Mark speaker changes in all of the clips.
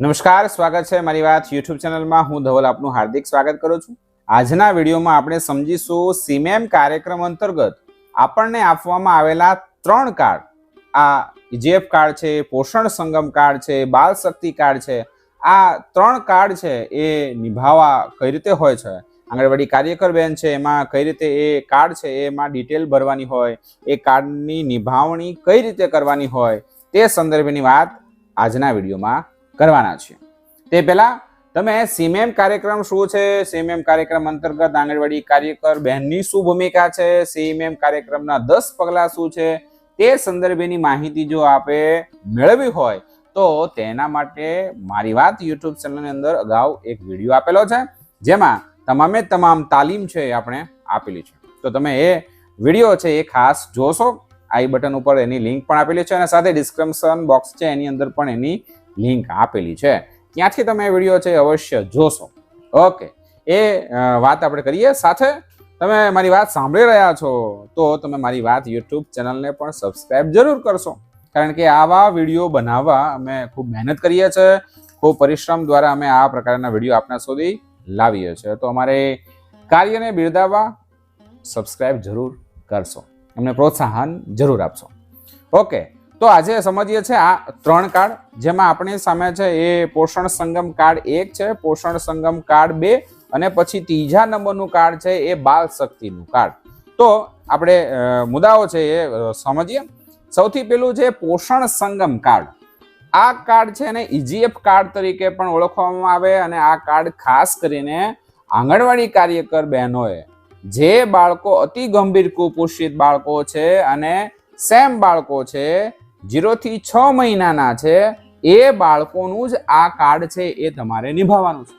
Speaker 1: નમસ્કાર, સ્વાગત છે મારી વાત યુટ્યુબ ચેનલમાં. હું ધવલ આપનું હાર્દિક સ્વાગત કરું છું. આજના વિડીયોમાં આપણે સમજીશું સીમેમ કાર્યક્રમ અંતર્ગત આપણને આપવામાં આવેલા ત્રણ કાર્ડ. આ ઇજેફ કાર્ડ છે, પોષણ સંગમ કાર્ડ છે બાલ શક્તિ કાર્ડ છે. આ ત્રણ કાર્ડ છે એ નિભાવવા કઈ રીતે હોય છે? આંગણવાડી કાર્યકર બેન છે, એમાં કઈ રીતે એ કાર્ડ છે એમાં ડિટેલ ભરવાની હોય, એ કાર્ડની નિભાવણી કઈ રીતે કરવાની હોય તે સંદર્ભની વાત આજના વિડીયોમાં કરવાના છે. તે પહેલા તમે સીમેમ કાર્યક્રમ શું છે? સીમેમ કાર્યક્રમ અંતર્ગત આંગણવાડી કાર્યકર બહેનની શું ભૂમિકા છે? સીમેમ કાર્યક્રમના દસ પગલાં શું છે? તે સંદર્ભેની માહિતી જો આપે મેળવવી હોય, તો તેના માટે મારી વાત યુટ્યુબ ચેનલની અંદર અગાઉ એક વીડિયો આપેલો છે, જેમાં તમામે તમામ તાલીમ છે એ આપણે આપેલી છે. તો તમે એ વીડિયો છે એ ખાસ જોશો, આઈ બટન ઉપર એની લિંક પણ આપેલી છે અને સાથે ડિસ્ક્રિપ્શન બોક્સ છે, એની અંદર પણ એની લિંક આપેલી છે, ત્યાંથી તમે વીડિયો છે અવશ્ય જોશો. ઓકે એ વાત આપણે કરીએ. સાથે તમે મારી વાત સાંભળી રહ્યા છો, તો તમે મારી વાત યુટ્યુબ ચેનલને પણ સબસ્ક્રાઇબ જરૂર કરશો. કારણ કે આવા વીડિયો બનાવવા અમે ખૂબ મહેનત કરીએ છીએ, ખૂબ પરિશ્રમ દ્વારા અમે આ પ્રકારના વીડિયો આપના સુધી લાવીએ છીએ. તો અમારે કાર્યને બિરદાવવા સબસ્ક્રાઇબ જરૂર કરશો. અમને પ્રોત્સાહન જરૂર આપશો. ઓકે તો આજે સમજીએ છીએ આ ત્રણ કાર્ડ, જેમાં આપણી સામે છે એ પોષણ સંગમ કાર્ડ એક છે, પોષણ સંગમ કાર્ડ બે, અને પછી ત્રીજા નંબરનું કાર્ડ છે એ બાલ શક્તિનું કાર્ડ. તો આપણે મુદ્દાઓ છે એ સમજીએ. સૌથી પહેલું છે પોષણ સંગમ કાર્ડ. આ કાર્ડ છે એને ઇજીએફ કાર્ડ તરીકે પણ ઓળખવામાં આવે, અને આ કાર્ડ ખાસ કરીને આંગણવાડી કાર્યકર બહેનોએ, જે બાળકો અતિ ગંભીર કુપોષિત બાળકો છે અને સેમ બાળકો છે જીરો થી છ મહિનાના છે, એ બાળકોનું જ આ કાર્ડ છે એ તમારે નિભાવવાનું છે.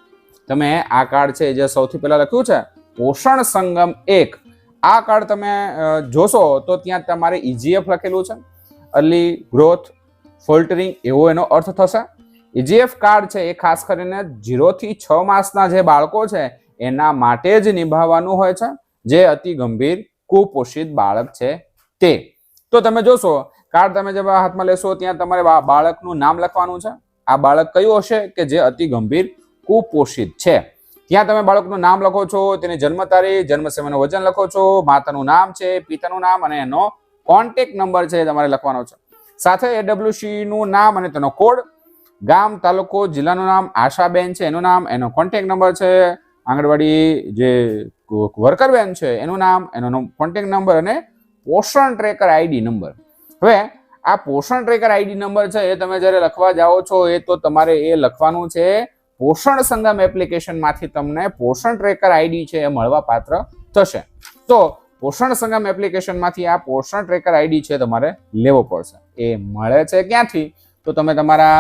Speaker 1: તમે આ કાર્ડ છે, જે સૌથી પહેલાં લખ્યું છે, પોષણ સંગમ એક, આ કાર્ડ તમે જોશો તો ત્યાં તમારે ઇજીએફ લખેલું છે. અર્લી ગ્રોથ ફોલ્ટરિંગ, એવો એનો અર્થ થશે. ઈજીએફ કાર્ડ છે એ ખાસ કરીને જીરોથી છ માસના જે બાળકો છે, એના માટે જ નિભાવવાનું હોય છે, જે અતિ ગંભીર, કુપોષિત બાળક છે તે. તો તમે જોશો કાર્ડ તમે જેવા હાથમાં લેશો, ત્યાં તમારે બાળકનું નામ લખવાનું છે. આ બાળક કયું હશે કે જે અતિ ગંભીર કુપોષિત છે? ત્યાં તમે બાળકનું નામ લખો છો, તેની જન્મ તારીખ, જન્મ સમયનું વજન લખો છો, માતાનું નામ છે, પિતાનું નામ અને એનો કોન્ટેક્ટ નંબર છે તમારે લખવાનો છે. સાથે એડબ્લ્યુસી નું નામ અને તેનો કોડ ગામ, તાલુકો, જિલ્લાનું નામ, આશાબેન છે એનું નામ, એનો કોન્ટેક્ટ નંબર છે, આંગણવાડી જે વર્કરબેન છે એનું નામ, એનો કોન્ટેક્ટ નંબર અને પોષણ ટ્રેકર આઈડી નંબર હવે આ પોષણ ટ્રેકર આઈડી નંબર છે એ તમે જ્યારે લખવા જાઓ છો, એ તો તમારે એ લખવાનું છે. પોષણ સંગમ એપ્લિકેશનમાંથી તમને પોષણ ટ્રેકર આઈડી છે એ મળવા પાત્ર થશે. તો પોષણ સંગમ એપ્લિકેશનમાંથી આ પોષણ ટ્રેકર આઈડી છે તમારે લેવો પડશે. એ મળે છે ક્યાંથી? તો તમે તમારા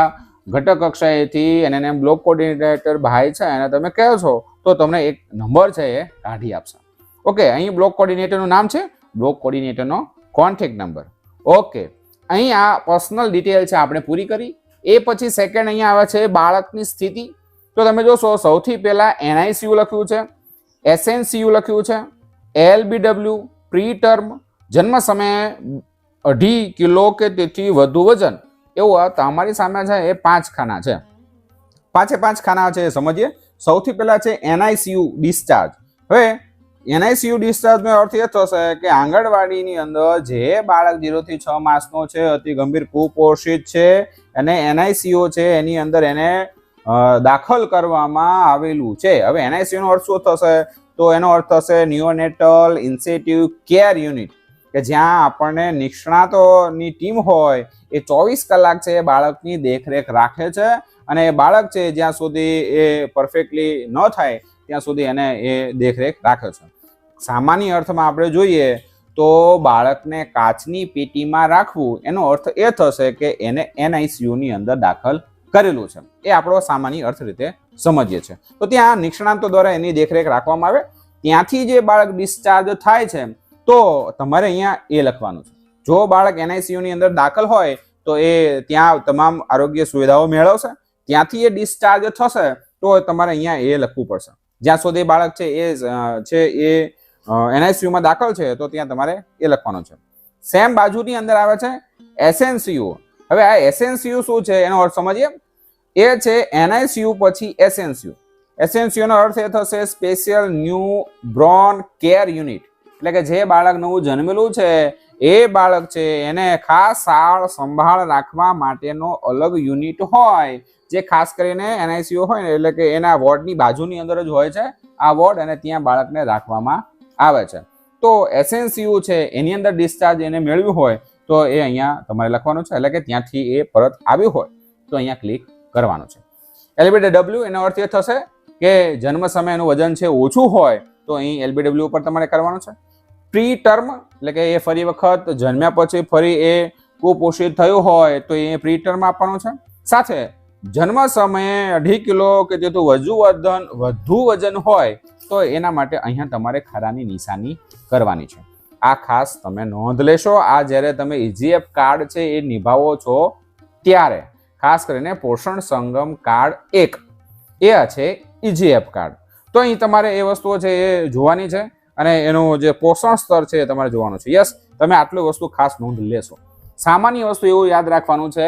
Speaker 1: ઘટક કક્ષાએથી એને એને બ્લોક કોર્ડિનેટર ભાઈ છે એને તમે કહો છો, તો તમને એક નંબર છે એ કાઢી આપશે. ઓકે અહીં બ્લોક કોર્ડિનેટરનું નામ છે? બ્લોક કોર્ડિનેટરનો કોન્ટેક્ટ નંબર ઓકે. અહીં આ પર્સનલ ડિટેલ છે, આપણે પૂરી કરી. એ પછી સેકન્ડ અહીંયા આવે છે બાળકની સ્થિતિ. તો તમે જોશો, સૌથી પહેલાં એનઆઈસીયુ લખ્યું છે એસએનસીયુ લખ્યું છે એલબીડબલ્યુ પ્રી ટર્મ જન્મ સમયે અઢી કિલો કે તેથી વધુ વજન. એવું તમારી સામે છે, એ પાંચ ખાના છે. પાંચે પાંચ ખાના છે, એ સમજીએ. સૌથી પહેલાં છે એનઆઈસીયુ ડિસ્ચાર્જ હવે એનઆઈસીયુ ડિસ્ચાર્જનો અર્થ એ થશે કે આંગણવાડીની અંદર જે બાળક જીરોથી છ માસનો છે, અતિ ગંભીર કુપોષિત છે અને એનઆઈસીયુ છે એની અંદર એને દાખલ કરવામાં આવેલું છે. હવે એનઆઈસીયુનો અર્થ શું થશે? તો એનો અર્થ થશે નિયોનેટલ ઇન્સેટિવ કેર યુનિટ કે જ્યાં આપણને નિષ્ણાતોની ટીમ હોય, એ ચોવીસ કલાક છે એ બાળકની દેખરેખ રાખે છે અને એ બાળક છે જ્યાં સુધી એ પરફેક્ટલી ન થાય, ત્યાં સુધી એને એ દેખરેખ રાખે છે. સામાન્ય અર્થમાં આપણે જોઈએ તો બાળકને કાચની પેટીમાં રાખવું, એનો અર્થ એ થશે કે એને એનઆઈસીયુની અંદર દાખલ કરેલું છે. એ આપણો સામાન્ય અર્થ રીતે સમજીએ છીએ. તો ત્યાં નિષ્ણાંતો દ્વારા એની દેખરેખ રાખવામાં આવે. ત્યાંથી જે બાળક ડિસ્ચાર્જ થાય છે, તો તમારે અહીંયા એ લખવાનું છે. જો બાળક એનઆઈસીયુની અંદર દાખલ હોય, તો એ ત્યાં તમામ આરોગ્ય સુવિધાઓ મેળવશે. ત્યાંથી એ ડિસ્ચાર્જ થશે, તો તમારે અહીંયા એ લખવું પડશે. જ્યાં સુધી બાળક છે એ છે એ એનઆઈસીયુમાં દાખલ છે, તો ત્યાં તમારે એ લખવાનું છે. સેમ બાજુની અંદર આવે છે એસએનસીયુ હવે આ એસએનસીયુ શું છે, એનો અર્થ સમજીએ? એ છે એનઆઈસીયુ પછી એસએનસીયુ એસએનસીયુનો અર્થ એ થશે special newborn care unit એટલે કે જે બાળક નવું જન્મેલું છે, એ બાળક છે, એને ખાસ સાળ સંભાળ રાખવા માટેનો અલગ યુનિટ હોય. જે ખાસ કરીને એનઆઈસીયુ હોય ને, એટલે કે એના વોર્ડની બાજુની અંદર જ હોય છે. આ વોર્ડ અને ત્યાં બાળકને રાખવામાં આવે છે. તો એસએનસીયુ છે, એની અંદર ડિસ્ચાર્જ એને મેળવ્યું હોય, તો એ અહીંયા તમારે લખવાનું છે. એટલે કે ત્યાંથી એ પરત આવ્યું હોય, તો અહીંયા ક્લિક કરવાનું છે. એલબીડે ડબલ્યુ એનો અર્થ એ થશે કે જન્મ સમય એનું વજન છે ઓછું હોય, તો અહીં એલબીડબલ્યુ ઉપર તમારે કરવાનું છે. પ્રી ટર્મ એટલે કે એ ફરી વખત જન્મ્યા પછી ફરી એ કુપોષિત થયું હોય, તો એ પ્રી ટર્મ આપવાનું છે. સાથે જન્મ સમયે અઢી કિલો કે જેટલું વધુ વજન વધુ વજન હોય, તો એના માટે અહીંયા તમારે ખરાની નિશાની કરવાની છે. આ ખાસ તમે નોંધ લેશો, આ જ્યારે તમે ઇજીએફ કાર્ડ છે એ નિભાવો છો, ત્યારે ખાસ કરીને પોષણ સંગમ કાર્ડ એક, એ છે ઇજીએફ કાર્ડ. તો અહીં તમારે એ વસ્તુઓ છે એ જોવાની છે અને એનું જે પોષણ સ્તર છે એ તમારે જોવાનું છે. યસ, તમે આટલી વસ્તુ ખાસ નોંધ લેશો. સામાન્ય વસ્તુ એવું યાદ રાખવાનું છે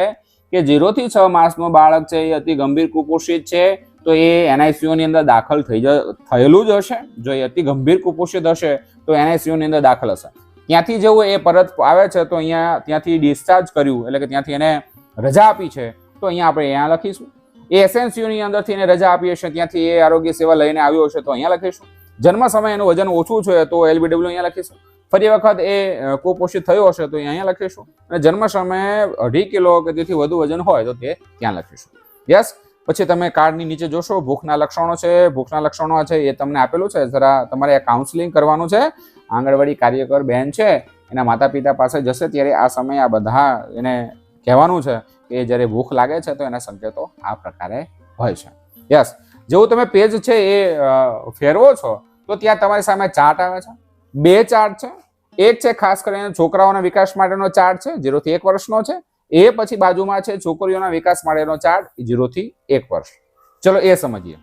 Speaker 1: કે ઝીરો થી છ માસનો બાળક છે, એ અતિ ગંભીર કુપોષિત છે, તો એ એનઆઈસીયુની અંદર દાખલ થઈ જ, થયેલું જ હશે. જો એ અતિ ગંભીર કુપોષિત હશે, તો એનઆઈસીયુની અંદર દાખલ હશે. ત્યાંથી જેવું એ પરત આવે છે, તો અહીંયા ત્યાંથી ડિસ્ચાર્જ કર્યું, એટલે કે ત્યાંથી એને રજા આપી છે, તો અહીંયા આપણે અહીંયા લખીશું. એ એસએનસીયુની અંદરથી એને રજા આપી હશે, ત્યાંથી એ આરોગ્ય સેવા લઈને આવ્યો હશે, તો અહીંયા લખીશું. જન્મ સમયે એનું વજન ઓછું છે, તો એલબીડબ્લ્યુ અહીંયા લખીશું. ફરી વખત એ કુપોષિત થયો હશે તો અહીંયા લખીશું. અને જન્મ સમયે અઢી કિલો કે તેથી વધુ વજન હોય તો તે ત્યાં લખીશું. યસ? પછી તમે કાર્ડની નીચે જોશો, ભૂખના લક્ષણો છે, ભૂખના લક્ષણો છે, એ તમને આપેલું છે. જરા તમારે કાઉન્સિલિંગ કરવાનું છે. આંગણવાડી કાર્યકર બેન છે, એના માતા પિતા પાસે જશે ત્યારે આ સમયે આ બધા એને કહેવાનું છે કે જ્યારે ભૂખ લાગે છે તો એના સંકેતો આ પ્રકારે હોય છે. યસ? જેવું તમે પેજ છે એ ફેરવો છો તો ત્યાં તમારી સામે ચાર્ટ આવે છે. બે ચાર્ટ છે. એક છે ખાસ કરીને છોકરાઓના વિકાસ માટેનો ચાર્ટ છે ઝીરોથી એક વર્ષનો છે. એ પછી બાજુમાં છે છોકરીઓના વિકાસ માટેનો ચાર્ટ ઝીરોથી એક વર્ષ. ચલો એ સમજીએ.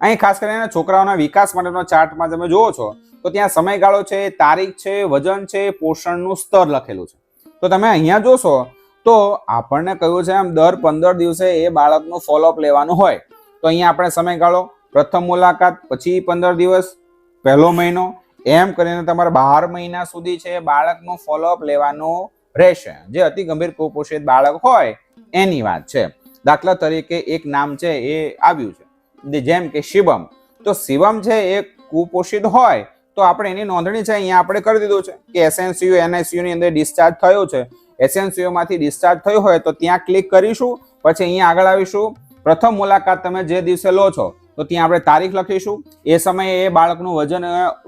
Speaker 1: અહીં ખાસ કરીને છોકરાઓના વિકાસ માટેનો ચાર્ટમાં તમે જુઓ છો, તો ત્યાં સમયગાળો છે, તારીખ છે, વજન છે, પોષણનું સ્તર લખેલું છે. તો તમે અહીંયા જોશો, તો આપણને કહ્યું છે આમ દર પંદર દિવસે એ બાળકનું ફોલોઅપ લેવાનું હોય. તો અહીંયા આપણે સમયગાળો, પ્રથમ મુલાકાત, પછી પંદર દિવસ, પહેલો મહિનો એમ કરીને તમારે બાર મહિના સુધી છે બાળકનું ફોલોઅપ લેવાનું રહેશે. જે અતિ ગંભીર કુપોષિત બાળક હોય, એની વાત છે. દાખલા તરીકે એક નામ છે એ આવ્યું છે. જેમ કે શિવમ. તો શિવમ છે એ કુપોષિત હોય, તો આપણે એની નોંધણી છે, અહીંયા આપણે કરી દીધું છે કે એસએનસીયુ એનઆઈસીયુ ની અંદર ડિસ્ચાર્જ થયો છે. એસએનસીયુ માંથી ડિસ્ચાર્જ થયું હોય તો ત્યાં ક્લિક કરીશું, પછી અહીંયા આગળ આવીશું. પ્રથમ મુલાકાત તમે જે દિવસે લો છો તો ત્યાં આપણે તારીખ લખીશું. એ સમયે એ બાળકનું વજન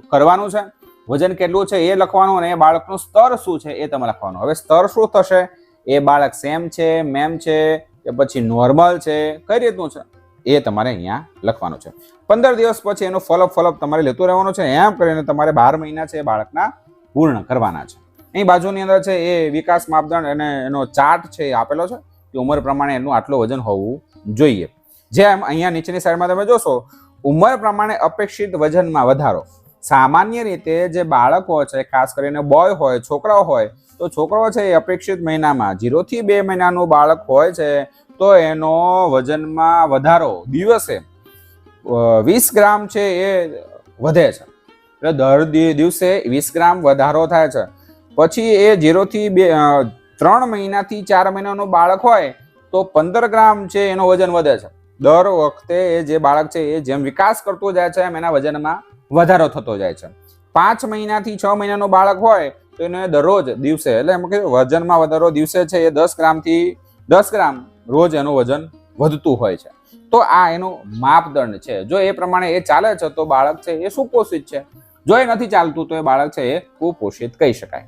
Speaker 1: કરવાનું છે. વજન કેટલું છે એ લખવાનું અને એ બાળકનું સ્તર શું છે એ તમે લખવાનું. હવે સ્તર શું થશે? એ બાળક સેમ છે, મેમ છે કે પછી નોર્મલ છે? કઈ રીતનું છે? એ તમારે અહીંયા લખવાનું છે. પંદર દિવસ પછી એનું ફોલોઅપ ફોલોઅપ તમારે લેતું રહેવાનું છે. એમ કરીને તમારે બાર મહિના છે એ બાળકના પૂર્ણ કરવાના છે. અહીં બાજુની અંદર છે એ વિકાસ માપદંડ અને એનો ચાર્ટ છે એ આપેલો છે. કે ઉંમર પ્રમાણે એનું આટલું વજન હોવું જોઈએ. જેમ અહીંયા નીચેની સાઈડમાં તમે જોશો, ઉંમર પ્રમાણે અપેક્ષિત વજનમાં વધારો. સામાન્ય રીતે જે બાળકો છે, ખાસ કરીને બોય હોય, છોકરાઓ હોય, તો છોકરો છે એ અપેક્ષિત મહિનામાં જીરોથી બે મહિનાનું બાળક હોય છે, તો એનો વજનમાં વધારો દિવસે વીસ ગ્રામ છે એ વધે છે. એટલે દર દિવસે વીસ ગ્રામ વધારો થાય છે. પછી એ જીરોથી બે ત્રણ મહિનાથી ચાર મહિનાનું બાળક હોય, તો પંદર ગ્રામ છે એનો વજન વધે છે. દર વખતે એ જે બાળક છે, એ જેમ વિકાસ કરતો જાય છે, એમ એના વજનમાં વધારો થતો જાય છે. પાંચ મહિનાથી છ મહિનાનો બાળક હોય, તો એને દરરોજ દિવસે, એટલે એમ કે વજનમાં વધારો દિવસે છે, એ દસ ગ્રામથી દસ ગ્રામ રોજ એનું વજન વધતું હોય છે. તો આ એનું માપદંડ છે. જો એ પ્રમાણે એ ચાલે છે, તો બાળક છે, એ સુપોષિત છે. જો એ નથી ચાલતું, તો એ બાળક છે, એ કુપોષિત કહી શકાય.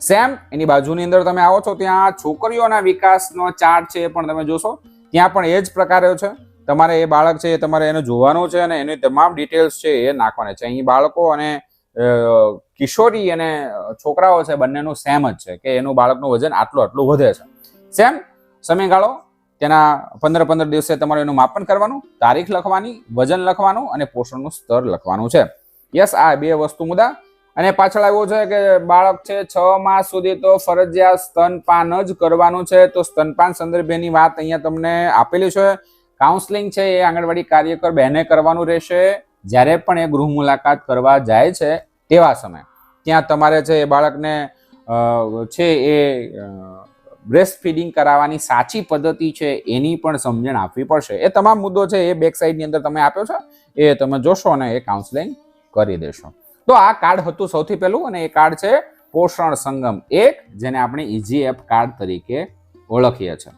Speaker 1: સેમ એની બાજુની અંદર તમે આવો છો, ત્યાં છોકરીઓના વિકાસનો ચાર્ટ છે, એ પણ તમે જોશો. ત્યાં પણ એ જ પ્રકારે છે. તમારે એ બાળક છે એ તમારે એને જોવાનું છે અને એની તમામ ડિટેલ્સ છે એ નાખવાની છે. અહીં બાળકો અને કિશોરી અને છોકરાઓ છે બંનેનું સેમ જ છે કે એનું બાળકનું વજન આટલું આટલું વધે છે. સેમ સમયગાળો? તેના પંદર પંદર દિવસે તમારે એનું માપન કરવાનું, તારીખ લખવાની, વજન લખવાનું અને પોષણનું સ્તર લખવાનું છે. યસ આ બે વસ્તુ મુદ્દા. અને પાછળ આવ્યું છે કે બાળક છે છ માસ સુધી તો ફરજિયાત સ્તનપાન જ કરવાનું છે. તો સ્તનપાન સંદર્ભેની વાત અહીંયા તમને આપેલી છે. કાઉન્સલિંગ છે એ આંગણવાડી કાર્યકર બહેને કરવાનું રહેશે. જ્યારે પણ એ ગૃહ મુલાકાત કરવા જાય છે તેવા સમય. ત્યાં તમારે છે એ બાળકને છે એ બ્રેસ્ટ ફીડિંગ કરાવવાની સાચી પદ્ધતિ છે એની પણ સમજણ આપવી પડશે. એ તમામ મુદ્દો છે એ બેક સાઈડની અંદર તમે આપ્યો છે. એ તમે જોશો અને એ કાઉન્સેલિંગ કરી દેશો. તો આ કાર્ડ હતું સૌથી પહેલું અને એ કાર્ડ છે પોષણ સંગમ એક, જેને આપણે ઇઝી એપ કાર્ડ તરીકે ઓળખીએ છીએ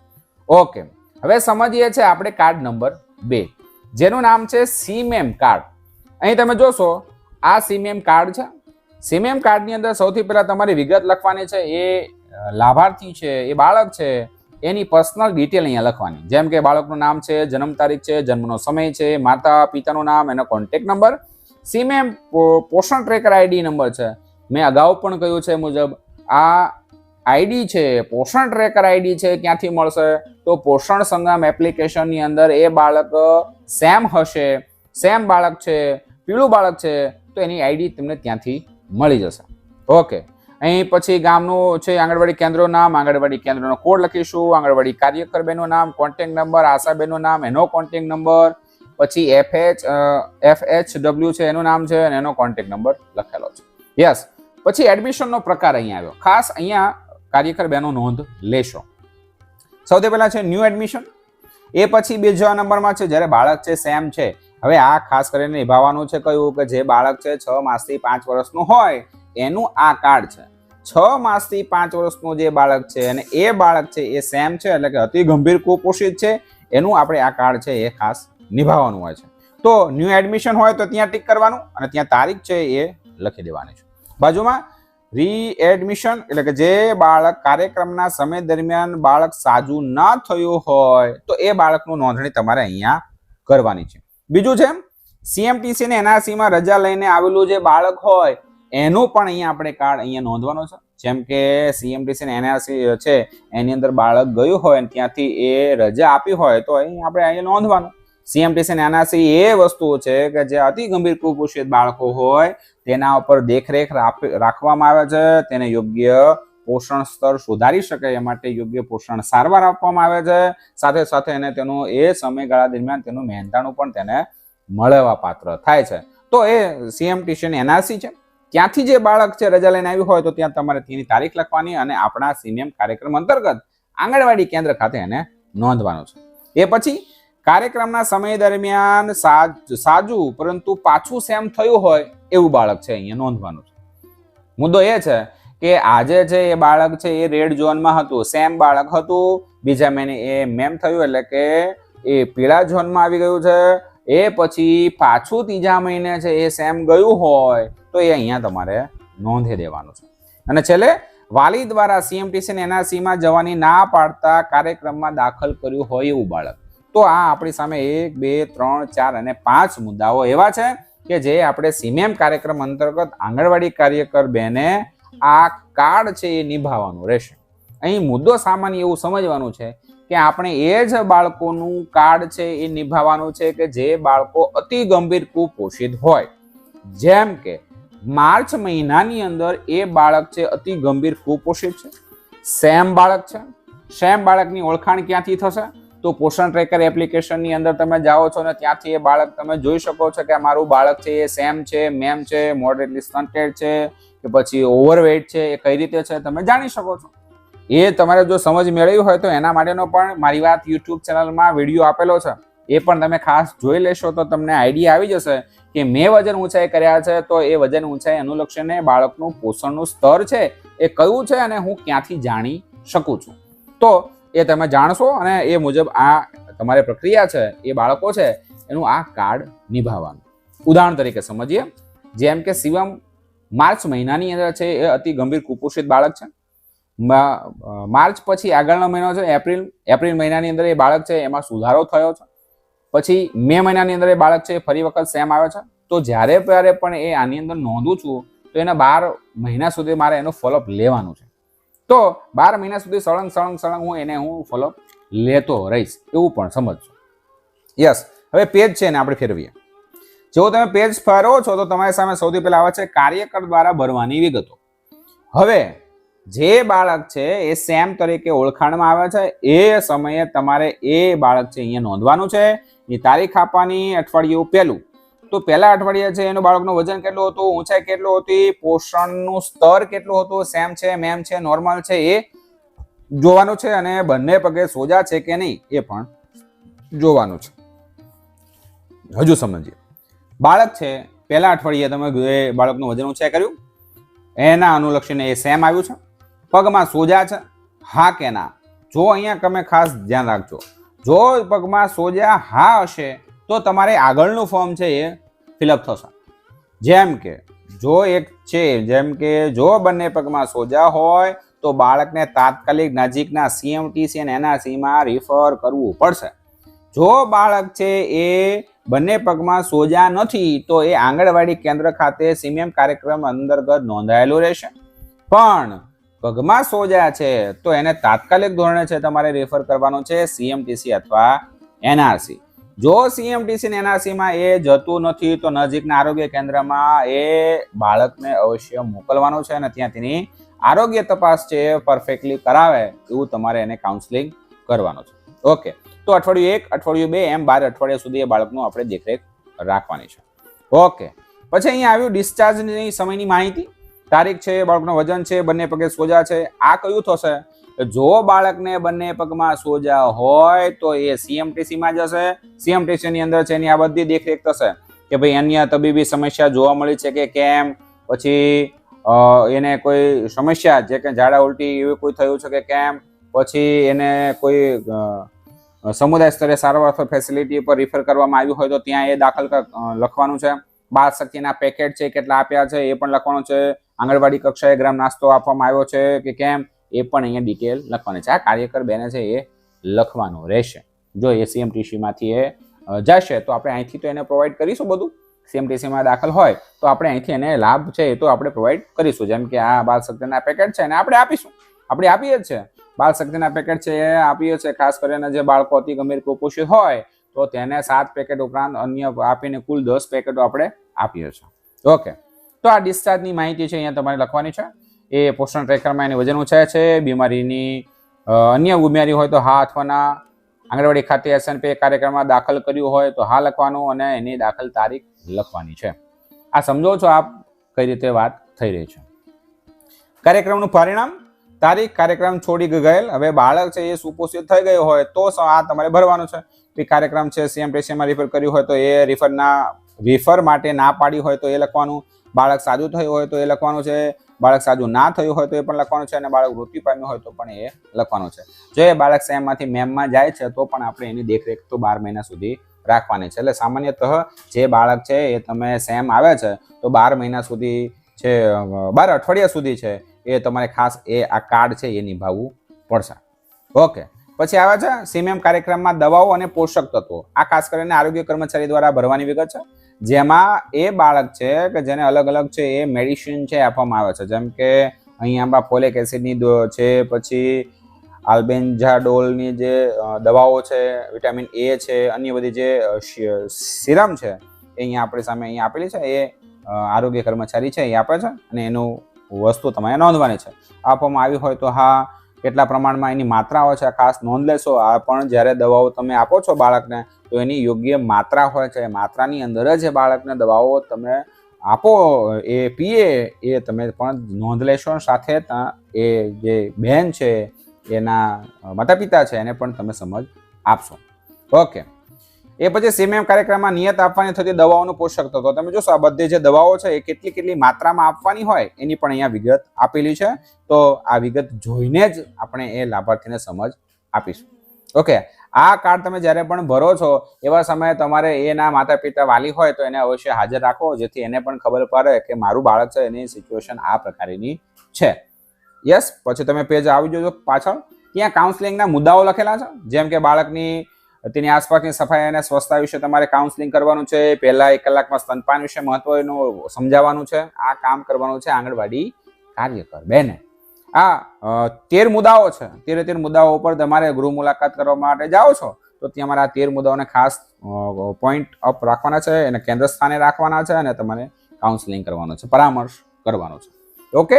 Speaker 1: ઓકે, હવે સમજીએ છીએ આપણે કાર્ડ નંબર બે, જેનું નામ છે સીમેમ કાર્ડ. અહીં તમે જોશો, આ સીમેમ કાર્ડ છે. સીમેમ કાર્ડની અંદર સૌથી પહેલાં તમારી વિગત લખવાની છે, એ લાભાર્થી છે, એ બાળક છે, એની પર્સનલ ડિટેલ અહીંયા લખવાની. જેમ કે બાળકનું નામ છે, જન્મ તારીખ છે, જન્મનો સમય છે માતા પિતાનું નામ, એનો કોન્ટેક્ટ નંબર સીમેમ પોષણ ટ્રેકર આઈડી નંબર છે. મેં અગાઉ પણ કહ્યું છે મુજબ, આ આઈડી છે, પોષણ ટ્રેકર આઈડી છે, ક્યાંથી મળશે? તો પોષણ સંગમ એપ્લિકેશનની અંદર એ બાળક સેમ હશે. સેમ બાળક છે, પીળું બાળક છે, તો એની આઈડી તમને ત્યાંથી મળી જશે. ઓકે અહીં પછી ગામનું છે આંગણવાડી કેન્દ્રનું નામ, આંગણવાડી કેન્દ્રનો કોડ લખીશું, આંગણવાડી કાર્યકર બેનું નામ કોન્ટેક્ટ નંબર આશાબેનનું નામ, એનો કોન્ટેક્ટ નંબર પછી F H F H W છે, એનું નામ છે અને એનો કોન્ટેક્ટ નંબર લખેલો છે. યસ પછી એડમિશનનો પ્રકાર અહીંયા આવ્યો. ખાસ અહીંયા કાર્યકર બેનો નોંધ લેશો. સૌથી પહેલાં છે ન્યૂ એડમિશન એ પછી બીજા નંબરમાં છે, જ્યારે બાળક છે સેમ છે. હવે આ ખાસ કરીને નિભાવવાનું છે કયું? કે જે બાળક છે, છ માસથી પાંચ વર્ષનું હોય, એનું આ કાર્ડ છે. છ માસથી પાંચ વર્ષનું જે બાળક છે અને એ બાળક છે, એ સેમ છે, એટલે કે અતિ ગંભીર કુપોષિત છે, એનું આપણે આ કાર્ડ છે, એ ખાસ નિભાવવાનું હોય છે. તો ન્યૂ એડમિશન હોય તો ત્યાં ટીક કરવાનું અને ત્યાં તારીખ છે એ લખી દેવાની છે. બાજુમાં રીએડમિશન એટલે કે જે બાળક કાર્યક્રમના સમય દરમિયાન બાળક સાજું ન થયું હોય તો એ બાળકનું નોંધણી તમારે અહીંયા કરવાની છે. બીજું છે સીએમટીસી ને એનઆરસીમાં રજા લઈને આવેલું જે બાળક હોય એનું પણ અહીંયા આપણે કાર્ડ અહીંયા નોંધવાનો છે. જેમ કે સીએમટીસી ને એનઆરસી છે, એની અંદર બાળક ગયું હોય અને ત્યાંથી એ રજા આપી હોય તો અહીં આપણે અહીંયા નોંધવાનું. સીએમટીસી એનઆરસી એ વસ્તુઓ છે કે જે અતિ ગંભીર કુપોષિત બાળકો હોય, તેના ઉપર દેખરેખ રાખવામાં આવે છે, તેને યોગ્ય પોષણ સ્તર સુધારી શકે એ માટે યોગ્ય પોષણ સારવાર આપવામાં આવે છે. સાથે સાથે એને તેનું એ સમયગાળા દરમિયાન તેનું મહેનતાણું પણ તેને મળવા પાત્ર થાય છે. તો એ સીએમટીસી એનઆરસી છે ત્યાંથી જે બાળક છે રજા લઈને આવ્યું હોય તો ત્યાં તમારે તેની તારીખ લખવાની અને આપણા સીએમ કાર્યક્રમ અંતર્ગત આંગણવાડી કેન્દ્ર ખાતે એને નોંધવાનું છે. એ પછી કાર્યક્રમના સમય દરમિયાન સાજ- પરંતુ પાછું સેમ થયું હોય એવું બાળક છે અહીંયા નોંધવાનું છે. મુદ્દો એ છે કે આજે છે એ બાળક છે એ રેડ ઝોનમાં હતું, સેમ બાળક હતું, બીજા મહિને એ મેમ થયું એટલે કે એ પીળા ઝોનમાં આવી ગયું છે, એ પછી પાછું ત્રીજા મહિને છે એ સેમ ગયું હોય તો એ અહીંયા તમારે નોંધી દેવાનું છે. અને છેલ્લે વાલી દ્વારા સીએમટીસી ને એનઆરસીમાં જવાની ના પાડતા કાર્યક્રમમાં દાખલ કર્યું હોય એવું બાળક. તો આ આપણી સામે એક, બે, ત્રણ, ચાર અને પાંચ મુદ્દાઓ એવા છે કે જે આપણે સીમેમ કાર્યક્રમ અંતર્ગત આંગણવાડી કાર્યકર બેને આ કાર્ડ છે એ નિભાવવાનું રહેશે. અહીં મુદ્દો સામાન્ય એવું સમજવાનું છે કે આપણે એ જ બાળકોનું કાર્ડ છે એ નિભાવવાનું છે કે જે બાળકો અતિ ગંભીર કુપોષિત હોય. જેમ કે માર્ચ મહિનાની અંદર એ બાળક છે અતિ ગંભીર કુપોષિત છે. સેમ બાળક છે. સેમ બાળકની ઓળખાણ ક્યાંથી થશે? તો પોષણ ટ્રેકર એપ્લિકેશનની અંદર તમે જાઓ છો ને, ત્યાંથી એ બાળક તમે જોઈ શકો છો કે મારું બાળક છે, એ સેમ છે મેમ છે મોડરેટલી સ્ટન્ટેડ છે, કે પછી ઓવરવેટ છે, એ કઈ રીતે છે, તમે જાણી શકો છો. એ તમારે જો સમજ મેળવી હોય તો એના માટેનો પણ મારી વાત યુટ્યુબ ચેનલમાં વીડિયો આપેલો છે. એ પણ તમે ખાસ જોઈ લેશો તો તમને આઈડિયા આવી જશે કે મેં વજન ઊંચાઈ કર્યા છે તો એ વજન ઊંચાઈ અનુલક્ષીને બાળકનું પોષણનું સ્તર છે એ કયું છે અને હું ક્યાંથી જાણી શકું છું. તો એ તમે જાણશો અને એ મુજબ આ તમારી પ્રક્રિયા છે, એ બાળકો છે, એનું આ કાર્ડ નિભાવવાનું. ઉદાહરણ તરીકે સમજીએ, જેમ કે શિવમ માર્ચ મહિનાની અંદર છે, એ અતિ ગંભીર કુપોષિત બાળક છે. માર્ચ પછી આગળનો મહિનો છે, એપ્રિલ એપ્રિલ મહિનાની અંદર એ બાળક છે, એમાં સુધારો થયો છે. પછી મે મહિનાની અંદર એ બાળક છે ફરી વખત સેમ આવે છે. તો જ્યારે, ત્યારે પણ એ આની અંદર નોંધું છું, તો એના બાર મહિના સુધી મારે એનું ફોલોઅપ લેવાનું છે. તો બાર મહિના સુધી સળંગ સળંગ સળંગ હું એને હું ફોલો લેતો રહીશ, એવું પણ સમજજો. યસ હવે પેજ છે ને આપણે ફેરવીએ. જો તમે પેજ ફેરવો છો તો તમારી સામે સૌથી પહેલા આવે છે કાર્યકર દ્વારા ભરવાની વિગતો. હવે જે બાળક છે એ સેમ તરીકે ઓળખાણમાં આવે છે, એ સમયે તમારે એ બાળક છે અહીંયા નોંધવાનું છે એ તારીખ આપવાની, અઠવાડિયું પહેલું. તો પહેલા અઠવાડિયા છે એનું બાળકનું વજન કેટલું હતું, ઊંચાઈ કેટલું હતી, પોષણનું સ્તર કેટલું હતું, સેમ છે, મેમ છે, નોર્મલ છે, એ જોવાનું છે અને બંને પગે સોજા છે કે નહીં એ પણ જોવાનું છે. હજુ સમજીએ. બાળક છે, પહેલા અઠવાડિયે તમે એ બાળકનું વજન ઊંચાઈ કર્યું, એના અનુલક્ષીને એ સેમ આવ્યું છે. પગમાં સોજા છે, હા કે ના? જો અહીંયા તમે ખાસ ધ્યાન રાખજો. જો પગમાં સોજા હા હશે, તો તમારે આગળનું ફોર્મ છે એ ફિલઅપ થશે. જેમ કે, જો એક છે, જેમ કે જો બંને પગમાં સોજા હોય, તો બાળકને તાત્કાલિક નજીકના સીએમટીસી અને એનઆરસીમાં રિફર કરવું પડશે. જો બાળક છે, એ બંને પગમાં સોજા નથી, તો એ આંગણવાડી કેન્દ્ર ખાતે સીમીએમ કાર્યક્રમ અંતર્ગત નોંધાયેલું રહેશે. પણ પગમાં સોજા છે, તો એને તાત્કાલિક ધોરણે છે, તમારે રેફર કરવાનું છે સીએમટીસી અથવા એનઆરસી જો સીએમટીસી એનઆરસીમાં એ જતું નથી, તો નજીકના આરોગ્ય કેન્દ્રમાં એ બાળકને અવશ્ય મોકલવાનું છે અને ત્યાં તેની આરોગ્ય તપાસ છે એ પરફેક્ટલી કરાવે એવું તમારે એને કાઉન્સેલિંગ કરવાનું છે. ઓકે તો અઠવાડિયું એક, અઠવાડિયું બે, એમ બાર અઠવાડિયા સુધી એ બાળકનું આપણે દેખરેખ રાખવાની છે. ઓકે પછી અહીંયા આવ્યું ડિસ્ચાર્જની સમયની માહિતી. તારીખ છે, બાળકનું વજન છે, બંને પગે સોજા છે. આ કયું થશે? જો બાળકને બંને પગમાં સોજા હોય તો એ સીએમટીસીમાં જશે. સીએમટીસીની અંદર છે એની આ બધી દેખરેખ થશે. કે ભાઈ અન્ય તબીબી સમસ્યા જોવા મળી છે કે કેમ? પછી એને કોઈ સમસ્યા જે કે ઝાડા ઉલટી એવું કોઈ થયું છે કે કેમ? પછી એને કોઈ સમુદાય સ્તરે સારવાર ફેસિલિટી પર રિફર કરવામાં આવ્યું હોય તો ત્યાં એ દાખલ લખવાનું છે. બાળ શક્તિના પેકેટ છે, કેટલા આપ્યા છે એ પણ લખવાનું છે. આંગણવાડી કક્ષાએ ગ્રામ નાસ્તો આપવામાં આવ્યો છે કે કેમ? એ પણ અહીંયા ડિટેલ લખવાની છે. આ કાર્યકર બેને છે એ લખવાનું રહેશે. જો એ સીએમટીસીમાંથી એ જશે, તો આપણે અહીંથી તો એને પ્રોવાઈડ કરીશું બધું. સીએમટીસીમાં દાખલ હોય, તો આપણે અહીંથી એને લાભ છે એ તો આપણે પ્રોવાઈડ કરીશું. જેમ કે આ બાળ શક્તિના પેકેટ છે એને આપણે આપીશું. આપણે આપીએ જ છે. બાળ શક્તિના પેકેટ છે એ આપીએ છે. ખાસ કરીને જે બાળકો અતિ ગંભીર કુપોષિત હોય, તો તેને સાત પેકેટ ઉપરાંત અન્ય આપીને કુલ દસ પેકેટો આપણે આપીએ છીએ. ઓકે તો આ ડિસ્ચાર્જની માહિતી છે અહીંયા તમારે લખવાની છે. એ પોષણ ટ્રેકરમાં એની વજન ઉછાય છે, બીમારીની અન્ય બીમારી હોય તો હા અથવાના આંગણવાડી ખાતે એસએનપી કાર્યક્રમમાં દાખલ કર્યું હોય તો હા લખવાનું અને એની દાખલ તારીખ લખવાની છે. આ સમજો છો આપ કઈ રીતે વાત થઈ રહી છે. કાર્યક્રમનું પરિણામ, તારીખ, કાર્યક્રમ છોડી ગયેલ. હવે બાળક છે એ સુપોષિત થઈ ગયો હોય તો આ તમારે ભરવાનું છે. એ કાર્યક્રમ છે સીએમમાં રિફર કર્યું હોય તો એ રિફરના રિફર માટે ના પાડી હોય તો એ લખવાનું. બાળક સાજું થયું હોય તો એ લખવાનું છે. બાળક સાજું ના થયું હોય તો એ પણ લખવાનું છે અને બાળક મૃત્યુ પામ્યું હોય તો પણ એ લખવાનું છે. જો એ બાળક સેમમાંથી મેમમાં જાય છે તો પણ આપણે એની દેખરેખ તો બાર મહિના સુધી રાખવાની છે. એટલે સામાન્યતઃ જે બાળક છે એ તમે સેમ આવે છે તો બાર મહિના સુધી છે, બાર અઠવાડિયા સુધી છે એ તમારે ખાસ એ આ કાર્ડ છે એ નિભાવવું પડશે. ઓકે. પછી આવે છે સીએમ કાર્યક્રમમાં દવાઓ અને પોષક તત્વો. આ ખાસ કરીને આરોગ્ય કર્મચારી દ્વારા ભરવાની વિગત છે. જેમાં એ બાળક છે કે જેને અલગ અલગ છે એ મેડિસિન છે આપવામાં આવે છે. જેમ કે અહીંયા ફોલિક એસિડની છે, પછી આલ્બેન્ઝાડોલની જે દવાઓ છે વિટામિન એ છે, અન્ય બધી જે સિરમ છે, એ અહીંયા આપણી સામે અહીંયા આપેલી છે. એ આરોગ્ય કર્મચારી છે એ આપે છે અને એનું વસ્તુ તમારે નોંધવાની છે. આપવામાં આવી હોય તો હા, કેટલા પ્રમાણમાં એની માત્રાઓ છે ખાસ નોંધ લેશો. આ પણ જ્યારે દવાઓ તમે આપો છો બાળકને તો એની યોગ્ય માત્રા હોય છે. માત્રાની અંદર જ બાળકને દવાઓ તમે આપો, એ પીએ, એ તમે પણ નોંધ લેશો. સાથે એ જે બહેન છે, એના માતા પિતા છે, એને પણ તમે સમજ આપશો. ઓકે. એ પછી સીમેમ કાર્યક્રમમાં નિયત આપવાની થતી દવાઓનું પોષક તત્વો. તમે જોશો, આ બધી જે દવાઓ છે, એ કેટલી કેટલી માત્રામાં આપવાની હોય, એની પણ અહીંયા વિગત આપેલી છે. તો આ વિગત જોઈને જ આપણે એ લાભાર્થીને સમજ આપીશું. ઓકે. આ કાર્ડ તમે જ્યારે પણ ભરો છો, એવા સમયે તમારે એના માતા પિતા વાલી હોય તો એને અવશ્ય હાજર રાખો, જેથી એને પણ ખબર પડે કે મારું બાળક છે, એની સિચ્યુએશન આ પ્રકારની છે. યસ પછી તમે પેજ આવી જજો પાછળ. ત્યાં કાઉન્સેલિંગના મુદ્દાઓ લખેલા છે. જેમ કે બાળકની, તેની આસપાસની સફાઈ અને સ્વચ્છતા વિશે તમારે કાઉન્સેલિંગ કરવાનું છે. પહેલા એક કલાકમાં સ્તનપાન વિશે મહત્વનું સમજાવવાનું છે. આ કામ કરવાનું છે આંગણવાડી કાર્યકર બેને. આ તેર મુદ્દાઓ છે. તેરે તેર મુદ્દાઓ ઉપર તમારે ગૃહ મુલાકાત કરવા માટે જાઓ છો, તો ત્યાં મારા તેર મુદ્દાઓને ખાસ પોઈન્ટ અપ રાખવાના છે, એને કેન્દ્ર સ્થાને રાખવાના છે અને તમારે કાઉન્સેલિંગ કરવાનું છે, પરામર્શ કરવાનો છે. ઓકે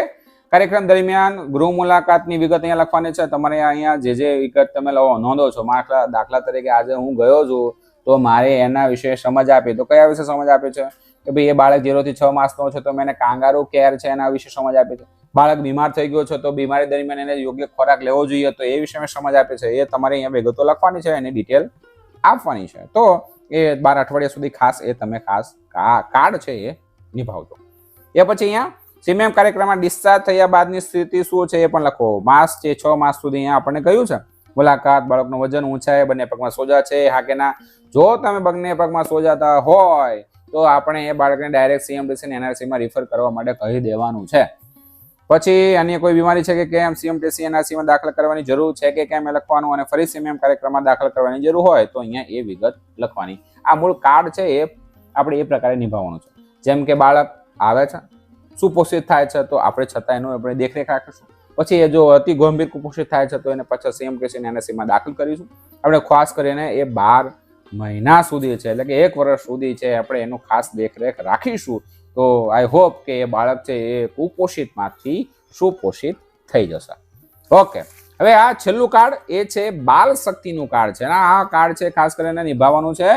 Speaker 1: કાર્યક્રમ દરમિયાન ગૃહ મુલાકાતની વિગત અહીંયા લખવાની છે. તમારે અહીંયા જે જે વિગત તમે લો, નોંધો છો. મારા દાખલા તરીકે આજે હું ગયો છું, તો મારે એના વિશે સમજ આપી. તો કયા વિશે સમજ આપે છે? કે ભાઈ એ બાળક ઝીરોથી છ માસનો છે, તો મેં કાંગારૂ કેર છે એના વિશે સમજ આપી છે. બાળક બીમાર થઈ ગયો છે, તો બીમારી દરમિયાન એને યોગ્ય ખોરાક લેવો જોઈએ. તો એ વિશે મેં સમજ આપે છે. એ તમારે અહીંયા વિગતો લખવાની છે, એની ડિટેલ આપવાની છે. તો એ બાર અઠવાડિયા સુધી ખાસ એ તમે ખાસ કાર્ડ છે એ નિભાવજો. એ પછી અહીંયા સીમેમ કાર્યક્રમમાં ડિસ્ચાર્જ થયા બાદની સ્થિતિ શું છે એ પણ લખો. માસ છે, છ માસ સુધી અહીંયા આપણને કહ્યું છે. મુલાકાત, બાળકનું વજન ઊંચાઈ, બંને પગમાં સોજા છે હા કે ના જો તમે બંને પગમાં સોજાતા હોય, તો આપણે એ બાળકને ડાયરેક્ટ સીએમડીસી ને એનઆરસીમાં રિફર કરવા માટે કહી દેવાનું છે. પછી અન્ય કોઈ બીમારી છે કે કેમ સીએમટીસી એનઆરસીમાં દાખલ કરવાની જરૂર છે કે કેમ એ લખવાનું અને ફરી સીએમએમ કાર્યક્રમમાં દાખલ કરવાની જરૂર હોય, તો અહીંયા એ વિગત લખવાની. આ મૂળ કાર્ડ છે એ આપણે એ પ્રકારે નિભાવવાનું છે. જેમ કે બાળક આવે છે, સુપોષિત થાય છે, તો આપણે છતાં એનું આપણે દેખરેખ રાખીશું. પછી એ જો અતિ ગંભીર કુપોષિત થાય છે, તો એને પછી સીએમ કે એનએસસીમાં દાખલ કરીશું. આપણે ખાસ કરીને એ બાર મહિના સુધી છે, એટલે કે એક વર્ષ સુધી છે, આપણે એનું ખાસ દેખરેખ રાખીશું. તો આઈ હોપ કે એ બાળક છે એ કુપોષિતમાંથી સુપોષિત થઈ જશે. ઓકે હવે આ છેલ્લું કાર્ડ એ છે બાલ શક્તિનું કાર્ડ છે. આ કાર્ડ છે ખાસ કરીને નિભાવવાનું છે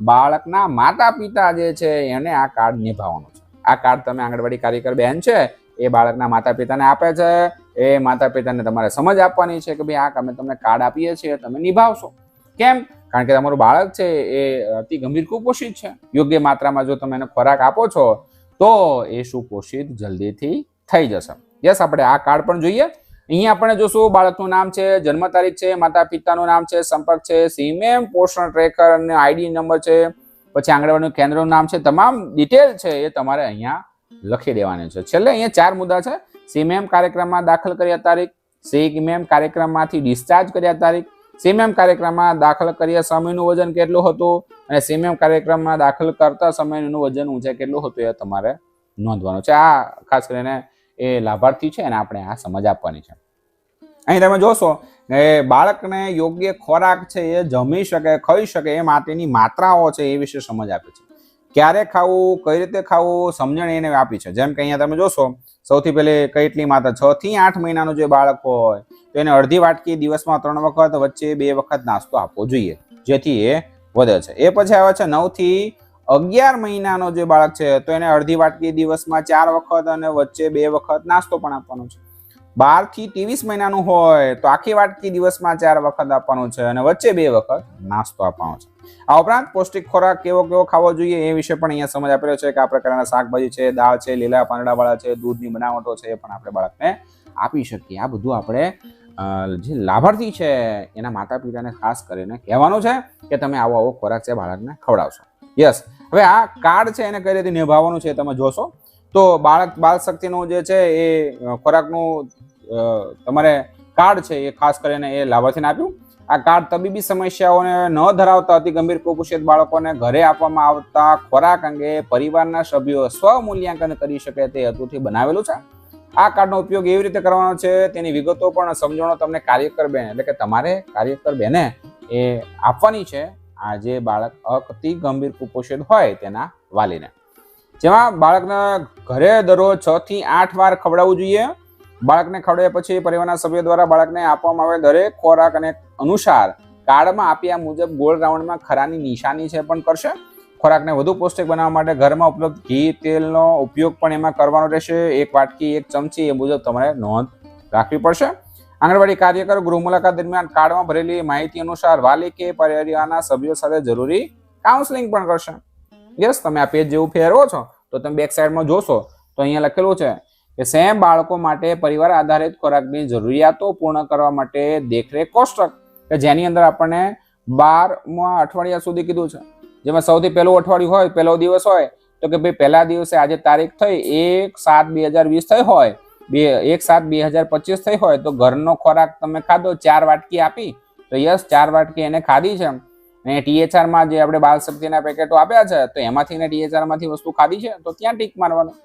Speaker 1: બાળકના માતા પિતા જે છે એને આ કાર્ડ નિભાવવાનું છે. આ કાર્ડ તમે આંગણવાડી કાર્યકર બેન છે એ બાળકના માતા પિતાને આપે છે. એ માતા પિતાને તમારે સમજ આપવાની છે કે ભાઈ આ અમે તમને કાર્ડ આપીએ છીએ, તમે નિભાવશો. કેમ? કારણ કે તમારું બાળક છે એ અતિ ગંભીર કુપોષિત છે. યોગ્ય માત્રામાં જો તમે એને ખોરાક આપો છો તો એ સુપોષિત જલ્દીથી થઈ જશે. યસ આપણે આ કાર્ડ પણ જોઈએ. અહીંયા આપણે જોશું, બાળકનું નામ છે, જન્મ તારીખ છે માતા પિતાનું નામ છે, સંપર્ક છે સીમેમ પોષણ ટ્રેકર અને આઈડી નંબર છે. પછી આંગણવાડીનું કેન્દ્રનું નામ છે. તમામ ડિટેલ છે એ તમારે અહીંયા લખી દેવાની છે. છેલ્લે અહીંયા ચાર મુદ્દા છે. સીમેમ કાર્યક્રમમાં દાખલ કર્યા તારીખ સીમેમ કાર્યક્રમમાંથી ડિસ્ચાર્જ કર્યા તારીખ સીમેમ કાર્યક્રમમાં દાખલ કર્યા સમયનું વજન કેટલું હતું? અને સીમએમ કાર્યક્રમમાં દાખલ કરતા સમયનું વજન ઊંચે કેટલું હતું એ તમારે નોંધવાનું છે. આ ખાસ કરીને એ લાભાર્થી છે અને આપણે આ સમજ આપવાની છે. અહીં તમે જોશો કે બાળકને યોગ્ય ખોરાક છે એ જમી શકે, ખાઈ શકે એ માટેની માત્રાઓ છે એ વિશે સમજ આપે છે. ક્યારે ખાવું, કઈ રીતે ખાવું, સમજણ એને આપી છે. જેમ કે અહીંયા તમે જોશો, સૌથી પહેલે કેટલી માત્રા છ થી આઠ મહિનાનું જે બાળક હોય, તો એને અડધી વાટકી દિવસમાં ત્રણ વખત, વચ્ચે બે વખત નાસ્તો આપવો જોઈએ, જેથી એ વધે છે. એ પછી આવે છે નવથી અગિયાર મહિનાનો જે બાળક છે, તો એને અડધી વાટકી દિવસમાં ચાર વખત અને વચ્ચે બે વખત નાસ્તો પણ આપવાનો છે. બારથી ત્રેવીસ મહિનાનું હોય, તો આખી વાટકી દિવસમાં ચાર વખત આપવાનું છે અને વચ્ચે બે વખત નાસ્તો આપવાનો છે. આ ઉપરાંત પૌષ્ટિક ખોરાક કેવો કેવો ખાવો જોઈએ એ વિશે પણ અહીંયા સમજ આપેલો છે કે આ પ્રકારના શાકભાજી છે, દાળ છે, લીલા પાંદડાવાળા છે, દૂધની બનાવટો છે એ પણ આપણે બાળકને આપી શકીએ. આ બધું આપણે જે લાભાર્થી છે એના માતા પિતાને ખાસ કરીને કહેવાનું છે કે તમે આવો આવો ખોરાક છે બાળકને ખવડાવશો. યસ, હવે આ કાર્ડ છે એને કઈ રીતે નિભાવવાનું છે તમે જોશો. તો બાળક બાળ શક્તિનું જે છે એ ખોરાકનું તમારે કાર્ડ છે એ ખાસ કરીને એ લાભાર્થીને આપ્યું. આ કાર્ડ તબીબી સમસ્યાઓને ન ધરાવતા અતિ ગંભીર કુપોષિત બાળકોને ઘરે આપવામાં આવતા ખોરાક અંગે પરિવારના સભ્યો સ્વમૂલ્યાંકન કરી શકે તે હેતુથી બનાવેલું છે. આ કાર્ડનો ઉપયોગ એવી રીતે કરવાનો છે, તેની વિગતો પણ સમજણો તમને કાર્યકર બેન, એટલે કે તમારે કાર્યકર બેને એ આપવાની છે. આ જે બાળક અતિ ગંભીર કુપોષિત હોય તેના વાલીને. જેમાં બાળકને ઘરે દરરોજ છ થી આઠ વાર ખવડાવવું જોઈએ. બાળકને ખવડાવ્યા પછી પરિવારના સભ્યો દ્વારા બાળકને આપવામાં આવે દરેક ખોરાક અને અનુસાર કાર્ડમાં આપ્યા મુજબ ગોળ રાઉન્ડમાં ખરાની નિશાની છે પણ કરશે. ખોરાકને વધુ પૌષ્ટિક બનાવવા માટે ઘરમાં ઉપલબ્ધ ઘી, તેલનો ઉપયોગ પણ એમાં કરવાનો રહેશે. એક વાટકી, એક ચમચી એ મુજબ તમારે નોંધ રાખવી પડશે. આંગણવાડી કાર્યકર ગૃહ મુલાકાત દરમિયાન કાર્ડમાં ભરેલી માહિતી અનુસાર વાલી કે પરિવારના સભ્યો સાથે જરૂરી કાઉન્સેલિંગ પણ કરશે. યસ તમે આ પેજ જેવું ફેરવો છો, તો તમે બેક સાઈડમાં જોશો, તો અહીંયા લખેલું છે કે સેમ બાળકો માટે પરિવાર આધારિત ખોરાકની જરૂરિયાતો પૂર્ણ કરવા માટે દેખરેખ કોષ્ટક, કે જેની અંદર આપણને બારમા અઠવાડિયા સુધી કીધું છે. જેમાં સૌથી પહેલું અઠવાડિયું હોય, પહેલો દિવસ હોય, તો કે ભાઈ પહેલા દિવસે આજે તારીખ થઈ, એક સાત બે હજાર વીસ થઈ હોય, બે, એક સાત બે હજાર પચીસ થઈ હોય, તો ઘરનો ખોરાક તમે ખાધો, ચાર વાટકી આપી, તો યસ, ચાર વાટકી એને ખાધી છે અને ટીએચઆરમાં જે આપણે બાલ શક્તિના પેકેટો આપ્યા છે, તો એમાંથી એને ટીએચઆરમાંથી વસ્તુ ખાધી છે, તો ત્યાં ટીક મારવાનું.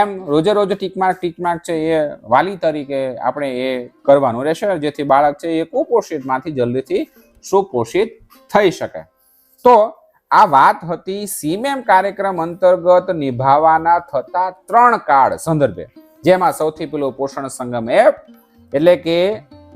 Speaker 1: એમ રોજે રોજ ટીક માર્ક ટીક માર્ક છે એ વાલી તરીકે આપણે એ કરવાનું રહેશે જેથી બાળક છે એ કુપોષિતમાંથી જલ્દીથી સુપોષિત થઈ શકે. તો આ વાત હતી સીમેમ કાર્યક્રમ અંતર્ગત નિભાવવાના થતા ત્રણ કાર્ડ સંદર્ભે. જેમાં સૌથી પેલું પોષણ સંગમ એપ એટલે કે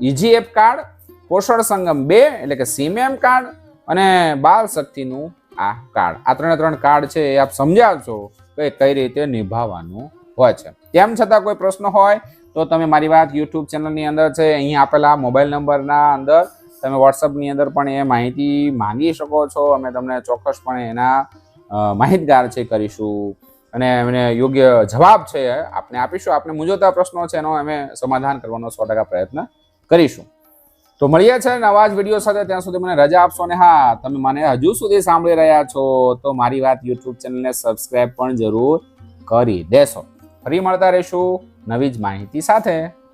Speaker 1: ઇજી એપ કાર્ડ, પોષણ સંગમ બે, એટલે કે સીમેમ કાર્ડ અને બાલ શક્તિનું આ કાર્ડ. આ ત્રણે ત્રણ કાર્ડ છે એ આપ સમજાવશો કે કઈ રીતે નિભાવવાનું હોય છે. તેમ છતાં કોઈ પ્રશ્ન હોય તો તમે મારી વાત યુટ્યુબ ચેનલની અંદર છે, અહીં આપેલા મોબાઈલ નંબરના અંદર તમે વોટ્સઅપની અંદર પણ એ માહિતી માંગી શકો છો. અમે તમને ચોક્કસપણે એના માહિતગાર છે કરીશું. અને એમને યોગ્ય જવાબ છે આપને આપીશું. આપને મૂંઝવતા પ્રશ્નો છે એનો અમે સમાધાન કરવાનો સો ટકા પ્રયત્ન કરીશું. તો મળીએ છે નવા જ વીડિયો સાથે. ત્યાં સુધી મને રજા આપશો ને? હા, તમે મને હજુ સુધી સાંભળી રહ્યા છો, તો મારી વાત યુટ્યુબ ચેનલને સબસ્ક્રાઇબ પણ જરૂર કરી દેશો. ફરી મળતા રહેશું નવી જ માહિતી સાથે.